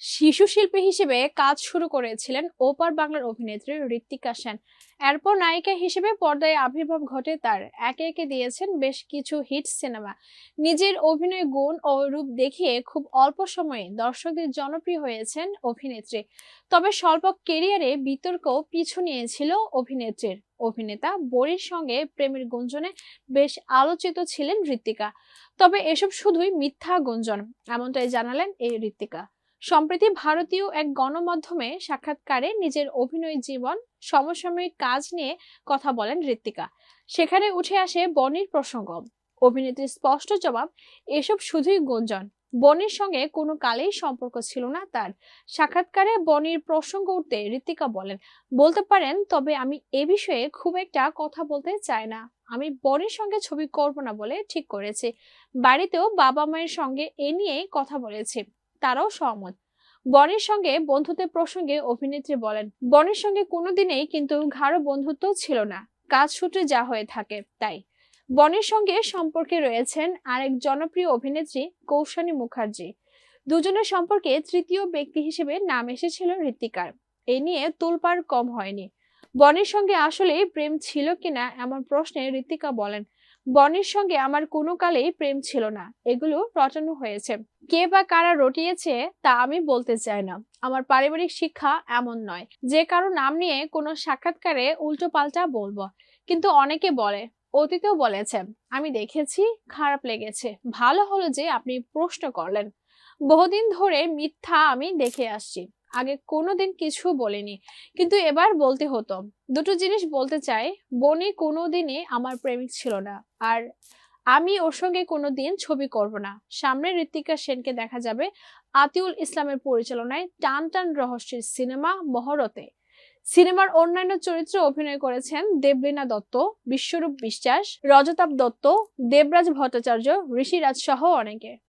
শিশু শিল্পী হিসেবে কাজ শুরু করেছিলেন ওপার বাংলার অভিনেত্রী ঋত্বিকা সেন। এরপর নায়িকা হিসেবে পর্দায় আবির্ভাব ঘটে তার। একে একে দিয়েছেন বেশ কিছু হিট সিনেমা। নিজের অভিনয় গুণ ও রূপ দেখিয়ে খুব অল্প সময়ে দর্শকদের জনপ্রিয় হয়েছেন অভিনেত্রী। তবে স্বল্প কেরিয়ারে বিতর্ক পিছু নিয়েছিল অভিনেত্রীর। অভিনেতা বরির সঙ্গে প্রেমের গুঞ্জনে বেশ আলোচিত ছিলেন ঋত্বিকা। তবে এসব শুধুই মিথ্যা গুঞ্জন, এমনটাই জানালেন এই ঋত্বিকা। সম্প্রতি ভারতীয় এক গণমাধ্যমে সাক্ষাৎকারে নিজের অভিনয় জীবন, সমসাময়িক কাজ নিয়ে কথা বলেন ঋত্বিকা সেখানে উঠে আসে বনির প্রসঙ্গ। অভিনেত্রীর স্পষ্ট জবাব, এসব শুধুই গুঞ্জন। বনির সঙ্গে কোনো কালেই সম্পর্ক ছিল না তার। সাক্ষাৎকারে বনির প্রসঙ্গ উঠতে ঋত্বিকা বলেন, বলতে পারেন, তবে আমি এ বিষয়ে খুব একটা কথা বলতে চাই না। আমি বনির সঙ্গে ছবি করব না বলে ঠিক করেছি। বাড়িতেও বাবা মায়ের সঙ্গে এ নিয়েই কথা বলেছি। তারাও সহমত। বনির সঙ্গে বন্ধুত্বের প্রসঙ্গে অভিনেত্রী বলেন বনির সঙ্গে কোনোদিনেই কিন্তু ঘাড়ো বন্ধুত্ব ছিল না। কাজ সূত্রে যা হয়ে থাকে, তাই। বনির সঙ্গে সম্পর্কে রয়েছেন আরেক জনপ্রিয় অভিনেত্রী কৌশানী মুখার্জি। দুজনের সম্পর্কে তৃতীয় ব্যক্তি হিসেবে নাম এসেছিল ঋত্বিকার। এ নিয়ে তোলপাড় কম হয়নি। বনির সঙ্গে আসলে প্রেম ছিল কিনা এমন প্রশ্নে ঋত্বিকা বলেন বনির সঙ্গে আমার কোনো কালেই প্রেম ছিল না। এগুলো রটানো হয়েছে। কে বা কারা রটিয়েছে তা আমি বলতে চাই না। আমার পারিবারিক শিক্ষা এমন নয়। যে কারও নাম নিয়ে কোনো সাক্ষাৎকারে উল্টো পাল্টা বলব। কিন্তু অনেকে বলে, অতীতেও বলেছে, আমি দেখেছি, খারাপ লেগেছে। ভালো হলো যে আপনি প্রশ্ন করলেন। বহুদিন ধরে মিথ্যা আমি দেখে আসছি। আগে কোনোদিন কিছু বলিনি। কিন্তু এবার বলতে হতো। দুটো জিনিস বলতে চাই, বনি কোনোদিনই আমার প্রেমিক ছিল না। আর আমি ওর সঙ্গে কোনো দিন ছবি করব না। সামনে ঋত্বিকা সেনকে দেখা যাবে আতিউল ইসলামের পরিচালনায় টান টান রহস্যের সিনেমা মহরতে। সিনেমার অন্যান্য চরিত্রে অভিনয় করেছেন দেবলীনা দত্ত, বিশ্বরূপ বিশ্বাস, রজতাভ দত্ত, দেবরাজ ভট্টাচার্য, ঋষিরাজ সহ অনেকে।